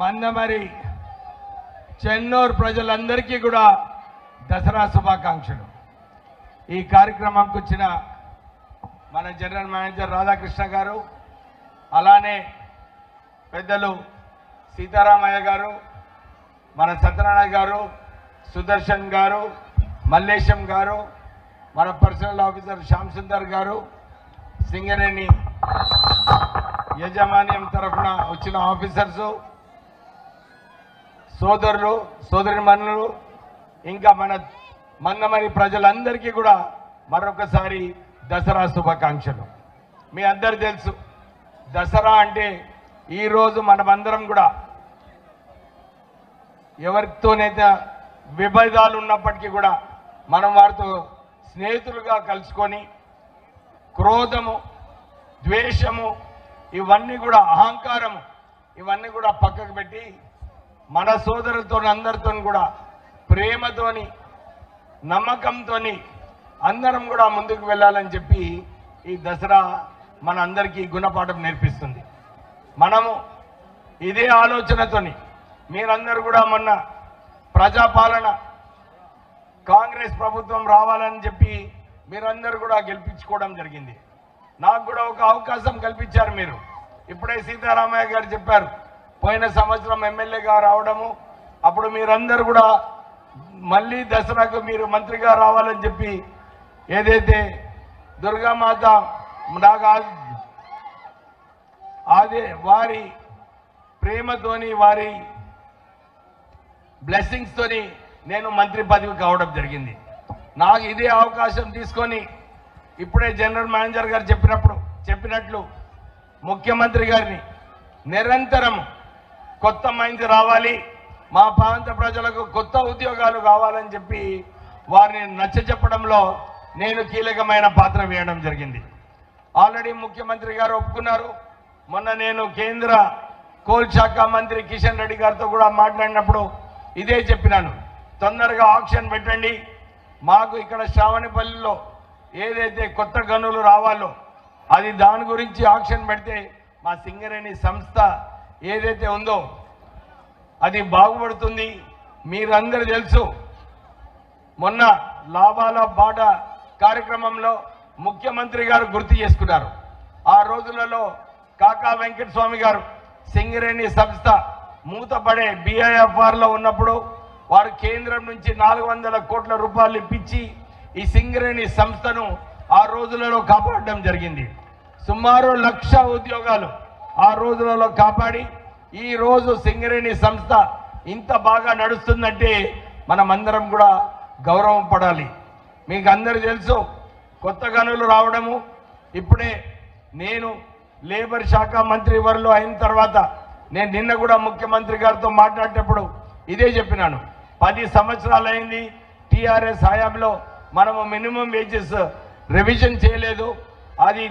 మందమరి చెన్నూరు ప్రజలందరికీ కూడా దసరా శుభాకాంక్షలు. ఈ కార్యక్రమంకి వచ్చిన మన జనరల్ మేనేజర్ రాధాకృష్ణ గారు అలానే పెద్దలు సీతారామయ్య గారు మన సత్యనారాయణ గారు సుదర్శన్ గారు మల్లేశం గారు మన పర్సనల్ ఆఫీసర్ శ్యామ్ సుందర్ గారు సింగరేణి యజమాన్యం తరఫున వచ్చిన ఆఫీసర్సు సోదరులు సోదరి మనులు ఇంకా మన మందమరి ప్రజలందరికీ కూడా మరొకసారి దసరా శుభాకాంక్షలు. మీ అందరు తెలుసు దసరా అంటే ఈరోజు మనమందరం కూడా ఎవరితోనైతే విభేదాలు ఉన్నప్పటికీ కూడా మనం వారితో స్నేహితులుగా కలుసుకొని క్రోధము ద్వేషము ఇవన్నీ కూడా అహంకారము ఇవన్నీ కూడా పక్కకు పెట్టి మన సోదరులతో అందరితో కూడా ప్రేమతోని నమ్మకంతోని అందరం కూడా ముందుకు వెళ్ళాలని చెప్పి ఈ దసరా మన అందరికీ గుణపాఠం నేర్పిస్తుంది. మనము ఇదే ఆలోచనతోని మీరందరూ కూడా మొన్న ప్రజాపాలన కాంగ్రెస్ ప్రభుత్వం రావాలని చెప్పి మీరందరూ కూడా గెలిపించుకోవడం జరిగింది. నాకు కూడా ఒక అవకాశం కల్పించారు మీరు. ఇప్పుడే సీతారామయ్య గారు చెప్పారు పోయిన సంవత్సరం ఎమ్మెల్యేగా రావడము అప్పుడు మీరందరూ కూడా మళ్ళీ దసరాకు మీరు మంత్రిగా రావాలని చెప్పి ఏదైతే దుర్గామాత నాకు అదే వారి ప్రేమతోని వారి బ్లెస్సింగ్స్తోని నేను మంత్రి పదవి కావడం జరిగింది. నాకు ఇదే అవకాశం తీసుకొని ఇప్పుడే జనరల్ మేనేజర్ గారు చెప్పినప్పుడు చెప్పినట్లు ముఖ్యమంత్రి గారిని నిరంతరం కొత్త మైండ్ రావాలి. మా ప్రాంత ప్రజలకు కొత్త ఉద్యోగాలు కావాలని చెప్పి వారిని నచ్చ చెప్పడంలో నేను కీలకమైన పాత్ర వేయడం జరిగింది. ఆల్రెడీ ముఖ్యమంత్రి గారు ఒప్పుకున్నారు. మొన్న నేను కేంద్ర కోల్ శాఖ మంత్రి కిషన్ రెడ్డి గారితో కూడా మాట్లాడినప్పుడు ఇదే చెప్పినాను. తొందరగా ఆక్షన్ పెట్టండి. మాకు ఇక్కడ శ్రావణపల్లిలో ఏదైతే కొత్త గనులు రావాలో అది దాని గురించి ఆక్షన్ పెడితే మా సింగరేణి సంస్థ ఏదైతే ఉందో అది బాగుపడుతుంది మీరందరూ తెలుసు. మొన్న లాభాల బాట కార్యక్రమంలో ముఖ్యమంత్రి గారు గుర్తు చేసుకున్నారు. ఆ రోజులలో కాకా వెంకట స్వామి గారు సింగరేణి సంస్థ మూతపడే బీఐఎఫ్ఆర్లో ఉన్నప్పుడు వారు కేంద్రం నుంచి నాలుగు వందల కోట్ల రూపాయలు ఇప్పించి ఈ సింగరేణి సంస్థను ఆ రోజులలో కాపాడడం జరిగింది. సుమారు లక్ష ఉద్యోగాలు ఆ రోజులలో కాపాడి ఈ రోజు సింగరేణి సంస్థ ఇంత బాగా నడుస్తుందంటే మనమందరం కూడా గౌరవం పడాలి. మీకు అందరు తెలుసు కొత్త గనులు రావడము ఇప్పుడే నేను లేబర్ శాఖ మంత్రి వరలో అయిన తర్వాత నేను నిన్న కూడా ముఖ్యమంత్రి గారితో మాట్లాడేటప్పుడు ఇదే చెప్పినాను. పది సంవత్సరాలు అయింది టీఆర్ఎస్ హయాంలో మనము మినిమం వేజెస్ రివిజన్ చేయలేదు. అది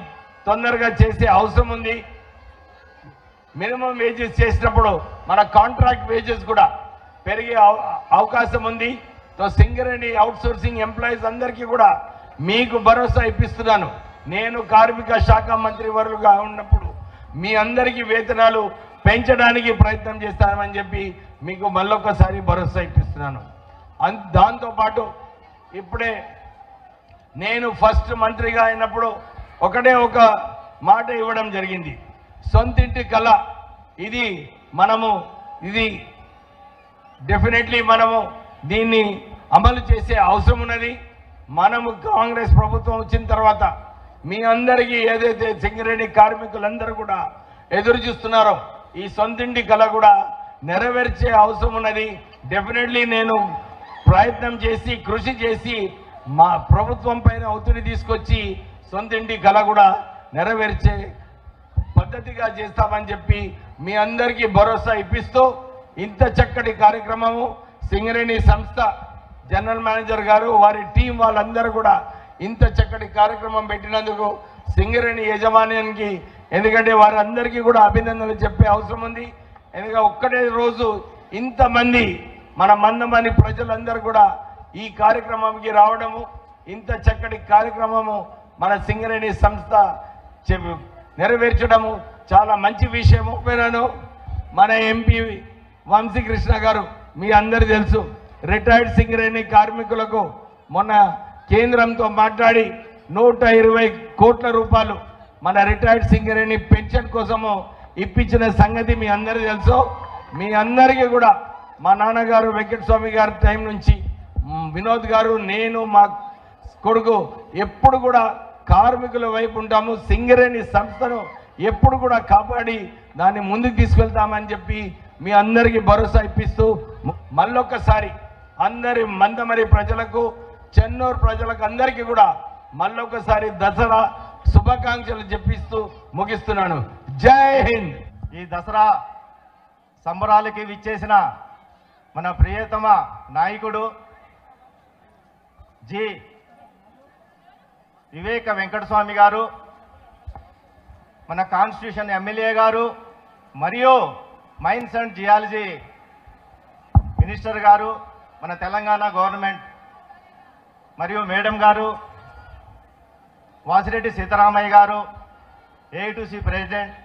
తొందరగా చేసే అవసరం ఉంది. మినిమం వేజెస్ చేసినప్పుడు మన కాంట్రాక్ట్ వేజెస్ కూడా పెరిగే అవ- అవకాశం ఉంది. So Singareni outsourcing employees అందరికీ కూడా మీకు భరోసా ఇప్పిస్తున్నాను. నేను కార్మిక శాఖ మంత్రి వరులుగా ఉన్నప్పుడు మీ అందరికీ వేతనాలు పెంచడానికి ప్రయత్నం చేస్తానని చెప్పి మీకు మళ్ళొకసారి భరోసా ఇప్పిస్తున్నాను. అంత దాంతోపాటు ఇప్పుడే నేను ఫస్ట్ మంత్రిగా అయినప్పుడు ఒకటే ఒక మాట ఇవ్వడం జరిగింది. సొంతింటి కళ. ఇది మనము ఇది డెఫినెట్లీ మనము దీన్ని అమలు చేసే అవసరం ఉన్నది మనము కాంగ్రెస్ ప్రభుత్వం వచ్చిన తర్వాత మీ అందరికీ ఏదైతే సింగరేణి కార్మికులందరూ కూడా ఎదురు చూస్తున్నారో ఈ సొంతింటి కళ కూడా నెరవేర్చే అవసరం ఉన్నది డెఫినెట్లీ నేను ప్రయత్నం చేసి కృషి చేసి మా ప్రభుత్వం పైన ఒత్తిడి తీసుకొచ్చి సొంతింటి కళ కూడా నెరవేర్చే పద్ధతిగా చేస్తామని చెప్పి మీ అందరికీ భరోసా ఇప్పిస్తూ ఇంత చక్కటి కార్యక్రమము సింగరేణి సంస్థ జనరల్ మేనేజర్ గారు వారి టీం వాళ్ళందరూ కూడా ఇంత చక్కటి కార్యక్రమం పెట్టినందుకు సింగరేణి యజమాన్యానికి ఎందుకంటే వారందరికీ కూడా అభినందనలు చెప్పే అవసరం ఉంది. ఎందుకంటే ఒక్కటే రోజు ఇంతమంది మన మందమని ప్రజలందరూ కూడా ఈ కార్యక్రమంకి రావడము ఇంత చక్కటి కార్యక్రమము మన సింగరేణి సంస్థ చె- నెరవేర్చడము చాలా మంచి విషయము. వినను మన ఎంపీ వంశీకృష్ణ గారు మీ అందరు తెలుసు రిటైర్డ్ సింగరేణి కార్మికులకు మొన్న కేంద్రంతో మాట్లాడి నూట ఇరవై కోట్ల రూపాయలు మన రిటైర్డ్ సింగరేణి పెన్షన్ కోసము ఇప్పించిన సంగతి మీ అందరికీ తెలుసు. మీ అందరికీ కూడా మా నాన్నగారు వెంకటస్వామి గారి టైం నుంచి వినోద్ గారు నేను మా కొడుకు ఎప్పుడు కూడా కార్మికుల వైపు ఉంటాము సింగరేణి సంస్థను ఎప్పుడు కూడా కాపాడి దాన్ని ముందుకు తీసుకెళ్తామని చెప్పి మీ అందరికీ భరోసా ఇప్పిస్తూ మళ్ళొక్కసారి అందరి మందమరి ప్రజలకు చెన్నూరు ప్రజలకు అందరికీ కూడా మళ్ళొకసారి దసరా శుభాకాంక్షలు చెప్పిస్తూ ముగిస్తున్నాను. జై హింద్! ఈ దసరా సంబరాలకి విచ్చేసిన మన ప్రియతమ నాయకుడు జీ. వివేక వెంకటస్వామి గారు మన కాన్స్టిట్యూషన్ ఎమ్మెల్యే గారు మరియు మైన్స్ అండ్ జియాలజీ మినిస్టర్ గారు మన తెలంగాణ గవర్నమెంట్ మరియు మేడం గారు వాసిరెడ్డి సీతారామయ్య గారు ఏఐటీసీ ప్రెసిడెంట్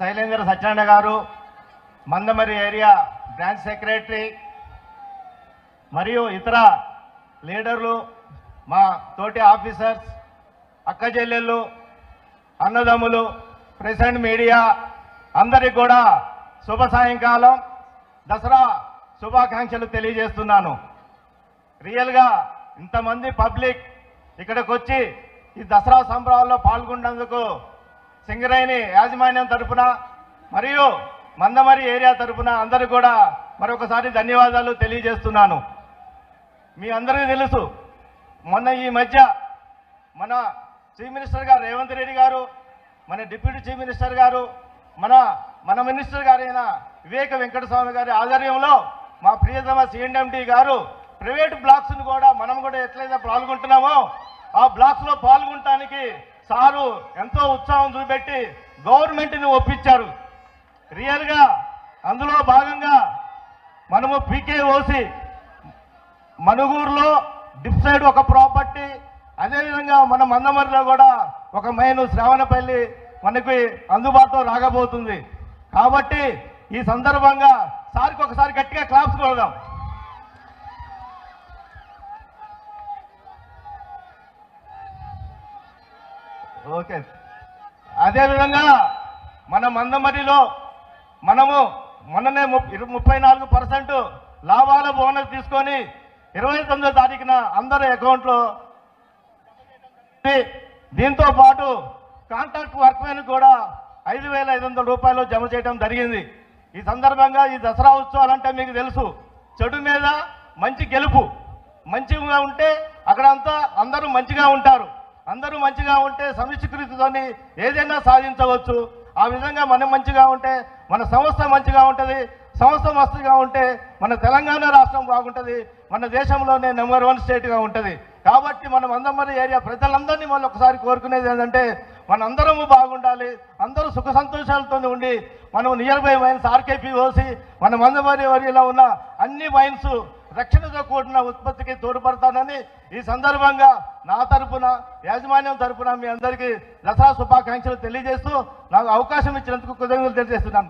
శైలేంద్ర సత్యనారాయణ గారు మందమరి ఏరియా బ్రాంచ్ సెక్రటరీ మరియు ఇతర లీడర్లు మా తోటి ఆఫీసర్స్ అక్క చెల్లెళ్ళు అన్నదమ్ములు ప్రెసెంట్ మీడియా అందరికి కూడా శుభ సాయంకాలం దసరా శుభాకాంక్షలు తెలియజేస్తున్నాను. రియల్గా ఇంతమంది పబ్లిక్ ఇక్కడికి వచ్చి ఈ దసరా సంబరాల్లో పాల్గొన్నందుకు సింగరేణి యాజమాన్యం తరపున మరియు మందమరి ఏరియా తరపున అందరూ కూడా మరొకసారి ధన్యవాదాలు తెలియజేస్తున్నాను. మీ అందరికీ తెలుసు మొన్న ఈ మధ్య మన చీఫ్ మినిస్టర్ గారు రేవంత్ రెడ్డి గారు మన డిప్యూటీ చీఫ్ మినిస్టర్ గారు మన మన మినిస్టర్ గారైన వివేక వెంకటస్వామి గారి ఆధ్వర్యంలో మా ప్రియతమ సిఎండి గారు ప్రైవేట్ బ్లాక్స్ను కూడా మనం కూడా ఎట్లయితే పాల్గొంటున్నామో ఆ బ్లాక్స్లో పాల్గొనటానికి సారు ఎంతో ఉత్సాహం చూపెట్టి గవర్నమెంట్ని ఒప్పించారు. రియల్గా అందులో భాగంగా మనము పీకే ఓసి మనుగూరులో డిప్ సైడ్ ఒక ప్రాపర్టీ అదేవిధంగా మన మందమరిలో కూడా ఒక మైను శ్రావణపల్లి మనకి అందుబాటులో రాగబోతుంది కాబట్టి ఈ సందర్భంగా సార్కి ఒకసారి గట్టిగా క్లాప్స్ కొడదాం. ఓకే. అదేవిధంగా మన మందమరిలో మనము మొన్ననే ముప్- ముప్పై నాలుగు పర్సెంట్ లాభాల బోనస్ తీసుకొని ఇరవై తొమ్మిదో తారీఖున అందరి అకౌంట్లో దీంతో పాటు కాంట్రాక్ట్ వర్క్మెన్ కూడా ఐదు వేల ఐదు వందల రూపాయలు జమ చేయడం జరిగింది. ఈ సందర్భంగా ఈ దసరా ఉత్సవాలు అంటే మీకు తెలుసు. చెడు మీద మంచి గెలుపు. మంచిగా ఉంటే అక్కడంతా అందరూ మంచిగా ఉంటారు. అందరూ మంచిగా ఉంటే సమిష్కృతితోని ఏదైనా సాధించవచ్చు. ఆ విధంగా మనం మంచిగా ఉంటే మన సంస్థ మంచిగా ఉంటుంది. సంస్థ మస్తుగా ఉంటే మన తెలంగాణ రాష్ట్రం బాగుంటుంది. మన దేశంలోనే నెంబర్ వన్ స్టేట్గా ఉంటుంది. కాబట్టి మనం అందమరి ఏరియా ప్రజలందరినీ మళ్ళీ ఒకసారి కోరుకునేది ఏంటంటే మనందరము బాగుండాలి అందరూ సుఖ సంతోషాలతో ఉండి మనం near by mines RKP OC మన మందమరి ఏరియాలో ఉన్న అన్ని మైన్స్ రక్షణతో కూడిన ఉత్పత్తికి తోడ్పడతానని ఈ సందర్భంగా నా తరపున యాజమాన్యం తరపున మీ అందరికీ దసరా శుభాకాంక్షలు తెలియజేస్తూ నాకు అవకాశం ఇచ్చినందుకు కృతజ్ఞతలు తెలియజేస్తున్నాను.